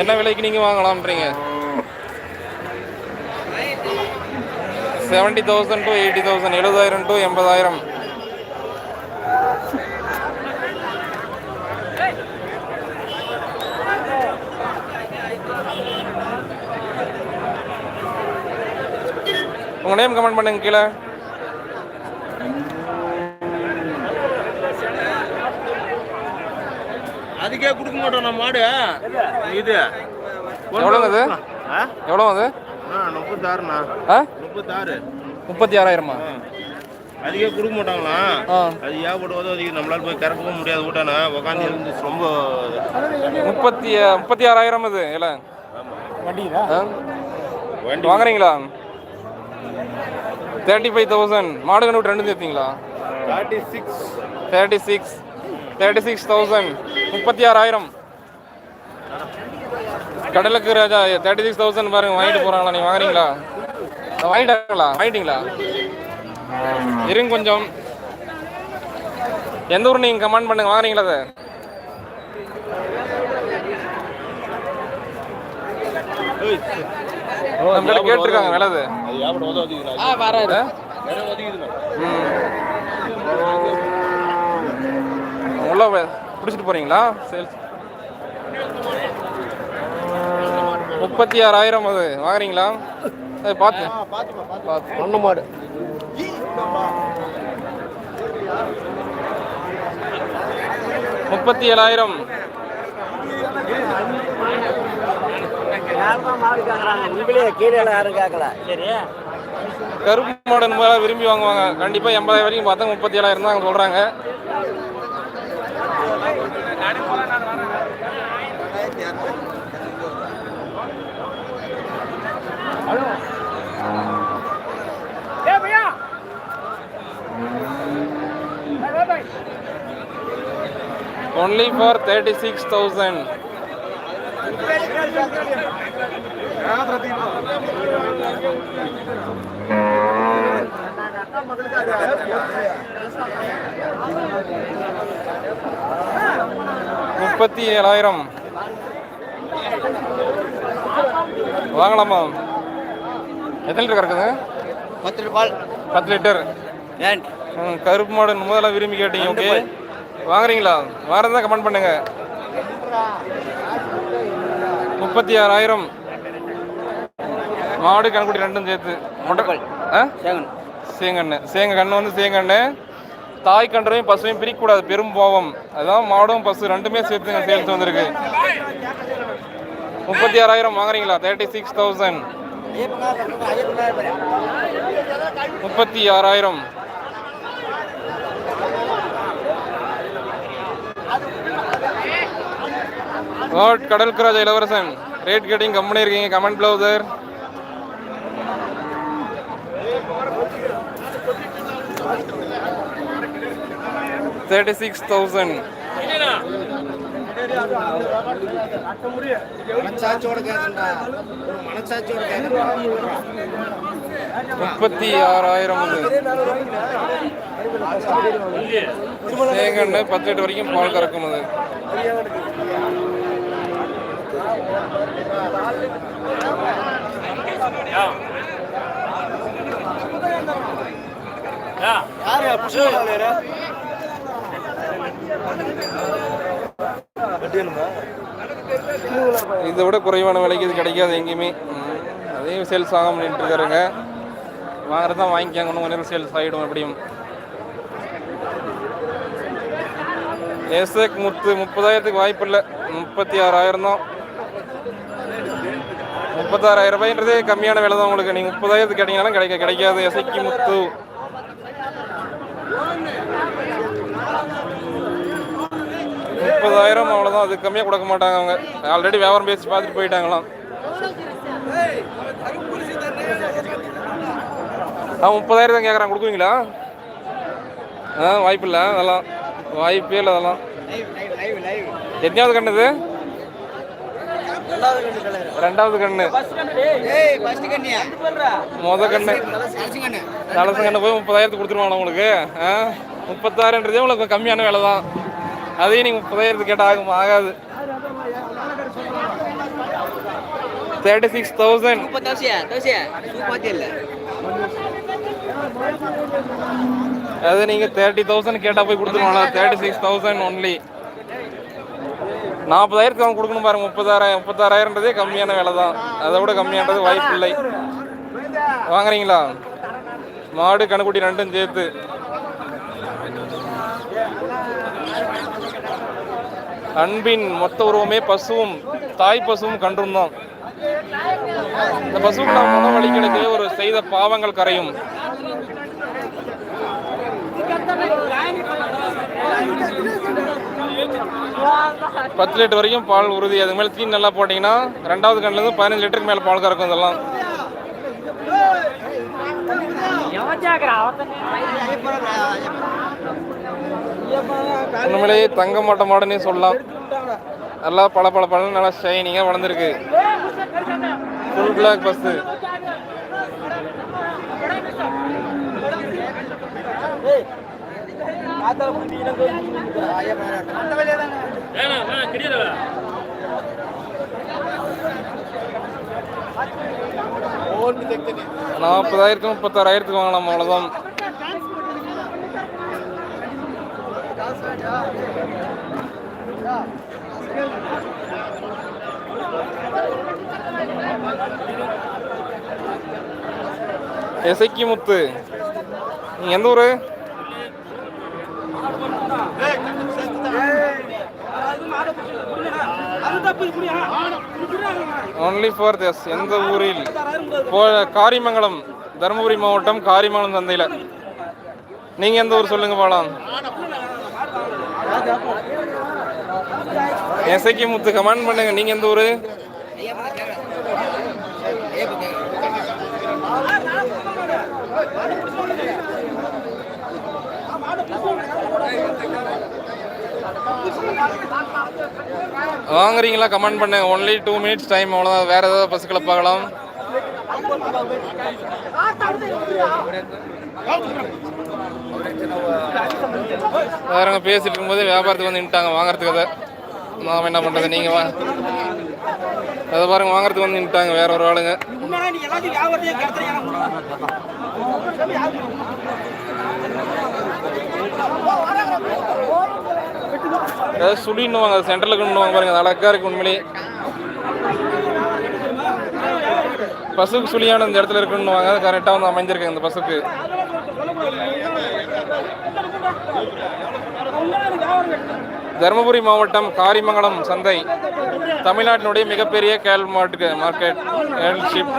என்ன விலைக்கு நீங்கள் வாங்கலாம்ன்றீங்க? Seventy thousand to eighty thousand எழுபதாயிரம் டு எண்பதாயிரம். உங்கள் நேம் கமெண்ட் பண்ணுங்க கீழே. அதுக்கே கொடுக்க மாட்டோம் நம்ம மாடு இது. எவ்வளோங்க இது ஆ? எவ்வளோ அது? ஆ, முப்பத்தாறுண்ணா. ஆ? முப்பத்தாறு. முப்பத்தி ஆறாயிரமா. அதுக்கே கொடுக்க மாட்டாங்களா? அது ஏகப்பட்ட அதுக்கு நம்மளால போய் கறக்கவும் முடியாது ஊட்டானா? உட்காந்து இருந்து ரொம்ப முப்பத்தி முப்பத்தி ஆறாயிரம் இது இல்லை ஆ? வண்டி. வாங்குறீங்களா? தேர்ட்டி ஃபைவ் தௌசண்ட் மாடு கண்டு ரெண்டு சேர்த்தீங்களா thirty six thirty six thirty six thousand முப்பத்தி ஆறாயிரம். கடலுக்கு ராஜா தேர்ட்டி சிக்ஸ் தௌசண்ட் பாருங்க வாங்கிட்டு போறாங்களா நீங்க வாங்குறீங்களா? வாங்கிட்டாங்களா? வாங்கிட்டீங்களா? இருங்க கொஞ்சம். எந்த ஊர் நீங்க கமெண்ட் பண்ணுங்க வாங்குறீங்களா அதை? கேட்டிருக்காங்க விலை அது. அது உள்ள பிடிச்சிட்டு போறீங்களா? சேல்ஸ் முப்பத்தி ஆறாயிரம் அது. வாங்குறீங்களா? அது பார்த்து. பார்த்து. ஒன்று மாடு. முப்பத்தி ஏழாயிரம் கருப்பு மாடன் விரும்பி வாங்குவாங்க. கண்டிப்பாக எண்பதாயிரம் வரைக்கும் பார்த்தா முப்பத்தி ஏழாயிரம் தான் சொல்கிறாங்க only for thirty six thousand முப்பத்தி ஏழாயிரம். வாங்கலாமா? எத்தனை லிட்டர் கறக்குது? பத்து ரூபாய் பத்து லிட்டர். கருப்பு மாடு முதல்ல விரும்பி கேட்டீங்க ஓகே? வாங்குறீங்களா? வாரதான் கமெண்ட் பண்ணுங்க. முப்பத்தி ஆறாயிரம் மாடு கண்குட்டி ரெண்டும் சேர்த்து. மொட்டை ஆ? சேகன் சேங்கண்ணு சேங்க கண்ணு வந்து சேங்கண்ணு தாய் கன்றையும் பசுவையும் பிரிக்கக்கூடாது. பெரும் பாவம். அதான் மாடும் பசு ரெண்டுமே சேர்த்துங்க. சேல்ஸ் வந்திருக்கு. முப்பத்தி ஆறாயிரம் வாங்குறீங்களா? தேர்ட்டி சிக்ஸ் தௌசண்ட் முப்பத்தி ஆறாயிரம் லார்ட் கடல்கராஜ் இளவரசன் ரேட் கேட்டிங் கம்பெனி இருக்கீங்க கமெண்ட் ப்ளவுசர் தேர்ட்டி சிக்ஸ் தௌசண்ட் முப்பத்தி ஆறாயிரம் இது பத்து எட்டு வரைக்கும் பால் கறக்கும் அது. இதை விட குறைவான விலைக்கு இது கிடைக்காது எங்கேயுமே. அதையும் சேல்ஸ் ஆக நின்றுட்டு இருக்காருங்க. வாங்குறதான் வாங்கிக்காங்க இன்னும் கொஞ்சம் சேல்ஸ் ஆகிடும் எப்படியும் எஸ்எக் முத்து முப்பதாயிரத்துக்கு வாய்ப்பு இல்லை. முப்பத்தி ஆறாயிரம் தான். முப்பத்தாறாயிரம் ரூபாய்ன்றதே கம்மியான விலை தான் உங்களுக்கு. நீங்கள் முப்பதாயிரத்துக்கு கேட்டீங்கனாலும் கிடைக்க கிடைக்காது. எசைக்கு முத்து. முப்பதாயிரம் அவ்வளோதான் அது கம்மியாக கொடுக்க மாட்டாங்க அவங்க. ஆல்ரெடி வியாபாரம் பேசி பார்த்துட்டு போயிட்டாங்களாம். ஆ முப்பதாயிரம் தான் கேட்குறான் கொடுக்குவீங்களா? ஆ வாய்ப்பு இல்லை. அதெல்லாம். வாய்ப்பே இல்லை அதெல்லாம். எத்தனாவது கண்ணு இது ரெண்டாவது கண்ணு ஏய் ஃபர்ஸ்ட் கண்ணியா? முத கண்ணு. தலசு கண்ணு. போய் முப்பதாயிரத்துக்கு கொடுத்துருவாங்க உங்களுக்கு? ஆ? முப்பத்தாறுன்றதே உங்களுக்கு கம்மியான விலை தான். அதையும் நீங்கள் முப்பதாயிரத்துக்கு கேட்டால் ஆகும் ஆகாது. தேர்ட்டி சிக்ஸ் தௌசண்ட் அது நீங்கள் தேர்ட்டி தௌசண்ட் கேட்டால் போய் கொடுத்துருவாங்களா? தேர்ட்டி சிக்ஸ் தௌசண்ட் ஒன்லி நாற்பதாயிரத்துக்கு அவன் கொடுக்கணும் பாருங்க. முப்பதாயிரம் முப்பத்தாறாயிரன்றதே கம்மியான விலை தான் அதை விட கம்மியானது வாய்ப்பு இல்லை. வாங்குறீங்களா? மாடு கணக்குட்டி ரெண்டும் சேர்த்து. அன்பின் மொத்த உருவமே பசுவும் தாய் பசுவும் கன்றும் தான் இந்த பசுவுக்கு நாம் உணவளிக்கிறதுக்கு ஒரு செய்த பாவங்கள் கரையும். பத்து லிட்டர் வரைக்கும் பால் உறுதி. அதுக்கு மேலே தீன் நல்லா போட்டிங்கன்னா ரெண்டாவது கண்ணிலேருந்து பதினஞ்சு லிட்டருக்கு மேலே பால் கறக்கும் இதெல்லாம். உண்மையிலேயே தங்க மாட்ட மாடுன்னே சொல்லலாம். நல்லா பல பல பல நல்லா ஷைனிங்காக வளர்ந்துருக்கு. ஃபுல் பிளாக் பஸ்ஸு நாற்பதாயிரத்துக்கு முப்பத்தாறாயிரத்துக்கு வாங்கலாம் அவ்வளோதான் எசக்கி முத்து. நீங்கள் எந்த ஊர்? ஒன்லி ஃபார் திஸ் எந்த ஊரில்? போ காரிமங்கலம் தருமபுரி மாவட்டம் காரிமங்கலம் சந்தையில் நீங்க எந்த ஊர் சொல்லுங்க போலாம். எசக்கி முத்து கமெண்ட் பண்ணுங்க நீங்க எந்த ஊரு? வாங்குறீங்களா? கமெண்ட் பண்ணுங்க ஒன்லி டூ மினிட்ஸ் டைம் அவ்வளோதான் வேற ஏதாவது பசுக்களை பார்க்கலாம் வேறங்க பேசிட்டு இருக்கும்போது வியாபாரத்துக்கு வந்து நின்ட்டாங்க வாங்குறதுக்கு அதை. நாம என்ன பண்ணுறது நீங்கள் வா. அதை பாருங்க. வாங்குறதுக்கு வந்து நின்ட்டாங்க வேற ஒரு ஆளுங்க. ஏதாவது சுடின்னுவாங்க அது சென்டரில் கொண்டுவாங்க பாருங்க அது அழகா இருக்கு உண்மையிலே. பசுக்கு சுழியான இந்த இடத்துல இருக்குன்னுவாங்க அது கரெக்டாக வந்து அமைஞ்சிருக்கு இந்த பசுக்கு. தருமபுரி மாவட்டம் காரிமங்கலம் சந்தை. தமிழ்நாட்டினுடைய மிகப்பெரிய கேல் மார்க்கெட் மார்க்கெட் ஷிப்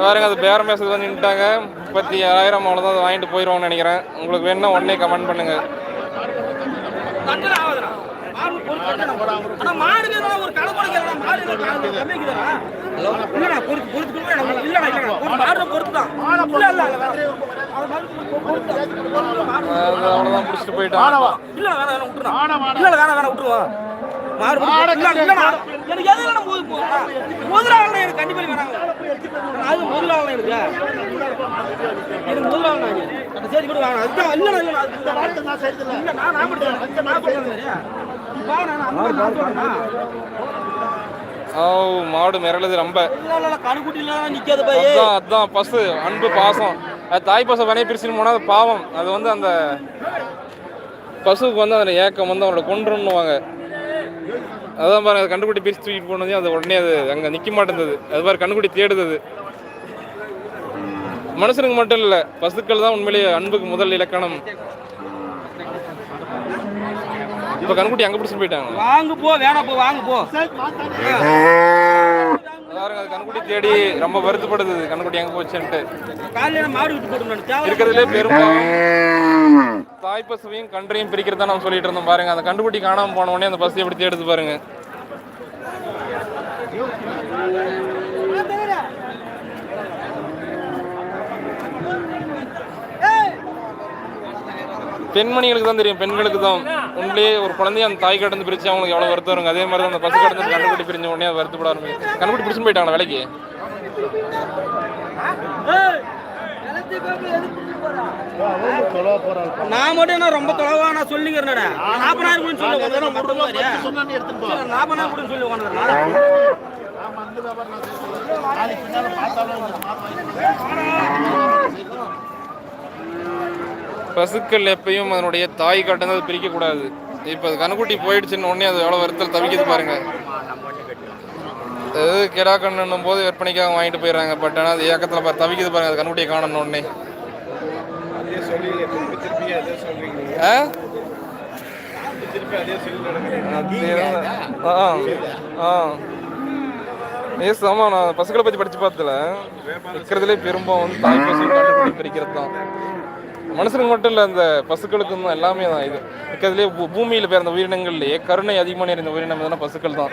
பாருங்க அது பேரம் பேசுறது வந்து நின்ட்டாங்க முப்பத்தி ஆயிரம் அவ்வளோதான் அதை வாங்கிட்டு போயிடுவோம்னு நினைக்கிறேன். உங்களுக்கு வேணும்னா உடனே கமெண்ட் பண்ணுங்கள் ஆனா மாடு ஒரு கடை குறைக்கிறா மாடு கம்மிக்குதா இல்லடா பொறுத்து பொறுத்துக்கணும் இல்லடா இல்லடா. மாடு பொறுத்து தான் இல்ல இல்ல அவ்வளவுதான் முடிச்சுட்டு போயிட்டான். இல்ல வேணா வேணா விட்டுருவான். இல்ல வேணா வேணா விட்டுருவான். அது ஓ மாடு மிரளுது ரொம்ப. அதான் அதான் பசு அன்பு பாசம். அது தாய் பசு வினைய பிரிச்சுன்னு போனால் அது பாவம். அது வந்து அந்த பசுவுக்கு வந்து அதில் ஏக்கம் வந்து அவனோட கொன்றுன்னுவாங்க. அதான் பாருங்க அது கண்டுக்குட்டி பிரிச்சு தூக்கிட்டு போனது அது உடனே அது அங்கே நிற்க மாட்டேங்குது அது பாரு கண்டுக்குட்டி தேடுது மனுஷனுக்கு மட்டும் இல்லை பசுக்கள் தான் உண்மையிலேயே அன்புக்கு முதல் இலக்கணம். இப்போ கண்குட்டி அங்கே பிடிச்சிட்டு போயிட்டாங்க. வாங்கு போ வேணாம் போ வாங்கு போ. பாருங்க அது கண்குட்டி தேடி ரொம்ப வருத்தப்படுது கண்குட்டி எங்கே போச்சுன்ட்டு. இருக்கிறதுலே பெரும் தாய் பசுவையும் கன்றையும் பிரிக்கிறதா நம்ம சொல்லிட்டு இருந்தோம் பாருங்க. அந்த கண்டுபிடி காணாமல் போன உடனே அந்த பசு எப்படி எடுத்து பாருங்க. பெண்மணிகளுக்கு தான் தெரியும் பெண்களுக்கு தான். உண்மையிலேயே ஒரு குழந்தைய அந்த தாய் கடந்து பிரிச்சு அவங்களுக்கு எவ்வளவு வருத்தம் வருங்க. அதே மாதிரி தான் அந்த பசு கடந்து கண்டுபிடி பிரிஞ்ச உடனே அது வருத்தப்பட ஆரம்பிக்கும் கண்டுபிடி பிடிச்சுன்னு போயிட்டாங்களா வேலைக்கு? நான் மட்டும் என்ன ரொம்ப தொலைவா நான் சொல்லிக்கிறேன் நாற்பதாயிரம் கூட சொல்லி நாற்பதாயிரம் கூட சொல்லி பசுக்கள் எப்பயும் அதனுடைய தாய் காட்டுனது பிரிக்கக்கூடாது. இப்போ அது கணுக்குட்டி போயிடுச்சுன்னு உடனே அது எவ்வளோ வருத்தல் தவிக்குது பாருங்க. அது கிடா கண்ணுன்னும் போது விற்பனைக்காக வாங்கிட்டு போயிடுறாங்க. பட் ஆனால் அது ஏக்கத்தில் தவிக்குது பாருங்க அது கணுக்குட்டியை காணணும் உடனே. ஆ? அதேதான். ஆ ஆ ஏஸ் ஆமா நான் பசுக்களை பற்றி படிச்சு பார்த்ததுல இருக்கிறதுலே பெரும்பாலும் வந்து தாய் பசு பிரிக்கிறது தான் மனுஷனுக்கு மட்டும் இல்லை அந்த பசுக்களுக்கும் தான் எல்லாமே தான் இது. இருக்கிறதுலே பூமியில் பிறந்த உயிரினங்கள்லேயே கருணை அதிகமாக நிறைந்த உயிரினம் எதுனா பசுக்கள் தான்.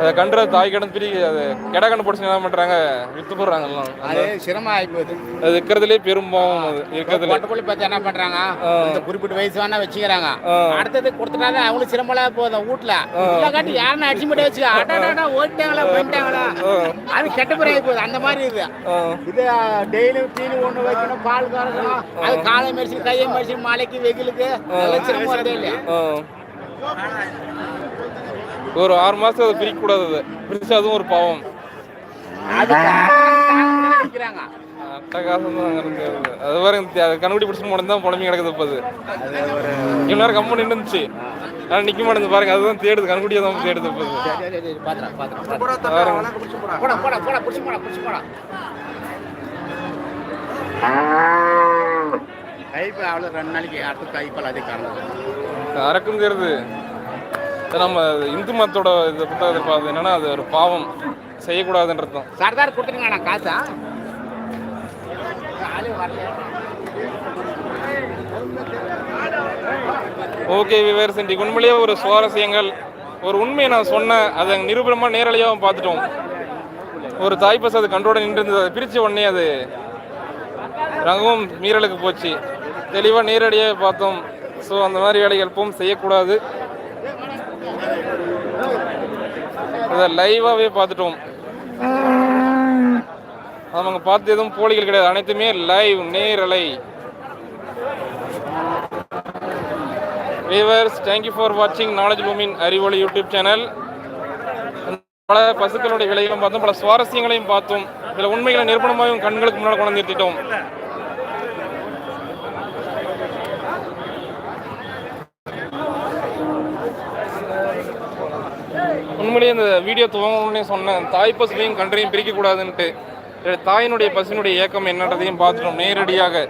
அதை கன்ற தாய் கடந்து பிரி அது கெடா கண்டு பிடிச்சி என்ன பண்ணுறாங்க வித்து போடுறாங்க எல்லாம் அது சிரமம் ஆகிப்போகுது அது இருக்கிறதுலே பெரும்பாவம் அது இருக்கிறதுல. பொட்டப்புள்ளி பார்த்து என்ன பண்றாங்க? இந்த குறிப்பிட்ட வயசு வேணா வச்சுக்கிறாங்க. அடுத்தது கொடுத்துட்டாதான் அவங்களுக்கு சிரமம்லாம் போதும் வீட்டுல காட்டி யாருன்னு அடிச்சு மட்டும் வச்சு அடாடா ஓட்டாங்களா போயிட்டாங்களா அது கெட்ட பிறகு போகுது. அந்த மாதிரி இது. இது டெய்லி தீனி ஒண்ணு வைக்கணும் பால் கறக்கணும். அது காலை மரிச்சு கையை மரிச்சு மழைக்கு வெயிலுக்கு சிரமம் வருதே இல்லையா. ஒரு ஆறு மாசம் அதை பிரிக்க கூடாது அதை. பிரிச்சு அதுவும் ஒரு பாவம். அது அது கண்ணுக்குட்டி பிடிச்சி மட்டும் தான் புலம்பி கிடக்குது இப்போ அது. இவ்வளோ நேரம் கம்மு நின்றுச்சு ஆனால் நிற்க மாட்டேங்குது பாருங்க அதுதான் தேடுது. கண்ணுக்குட்டியை தான் தேடுது இப்போ அது. சரி, சரி, சரி, பாத்துறேன், பாத்துறேன், பாத்துறேன். போடா, போடா, போடா, புடிச்சு போடா, புடிச்சு போடா. கைப்பு அவ்வளோ ரெண்டு நாளைக்கு அடுத்து கைப்பால் அதே காரணம். அது நம்ம இந்து மதத்தோட இது புத்தகத்தை பார்த்து என்னன்னா அது ஒரு பாவம். செய்யக்கூடாதுன்றது தான் சர்தார் கொடுத்துருங்க காசா? ஓகே விவேர் சென்டி உண்மையிலேயே ஒரு சுவாரஸ்யங்கள். ஒரு உண்மையை நான் சொன்னேன் அதை நிரூபணமாக நேரலையாகவும் பார்த்துட்டோம். ஒரு தாய்ப்பசு அது கன்றோட நின்று அதை பிரித்த உடனே அது ரங்கவும் மீறலுக்கு போச்சு. தெளிவாக நேரடியாக பார்த்தோம். ஸோ அந்த மாதிரி வேலைகள் எப்பவும் செய்யக்கூடாது. இதை லைவாகவே பார்த்துட்டோம். அவங்க பார்த்து எதுவும் போலிகள் கிடையாது. அனைத்துமே லைவ் நேரலை. வியூவர்ஸ் தேங்க்யூ ஃபார் வாட்சிங் நாலேஜ் பூமின் அறிவொளி யூடியூப் சேனல் பல பசுக்களுடைய விலைகளும் பார்த்தோம். பல சுவாரஸ்யங்களையும் பார்த்தோம். சில உண்மைகளை நிரூபணமாகவும் கண்களுக்கு முன்னால் கொண்டு வந்து நிறுத்திட்டோம் உண்மையிலேயே இந்த வீடியோ துவங்கணும்னே சொன்னேன். தாய் பசுமையும் கன்றையும் பிரிக்கக்கூடாதுன்ட்டு. தாயினுடைய பசுனுடைய ஏக்கம் என்னன்றதையும் பார்த்துட்டோம் நேரடியாக.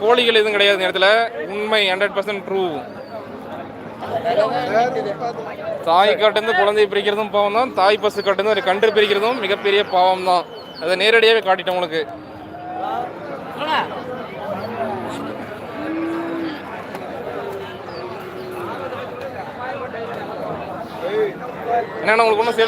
கோழிகள் எதுவும் கிடையாது நேரத்தில். உண்மை ஹண்ட்ரட் பர்சன்ட் ட்ரூ தாய் காட்டிருந்து குழந்தையை பிரிக்கிறதும் பாவம் தான் தாய் பசு காட்டிருந்து ஒரு கன்று பிரிக்கிறதும் மிகப்பெரிய பாவம் தான் அதை நேரடியாகவே காட்டிட்டோம் உங்களுக்கு. என்னன்னா உங்களுக்கு ஒன்றும்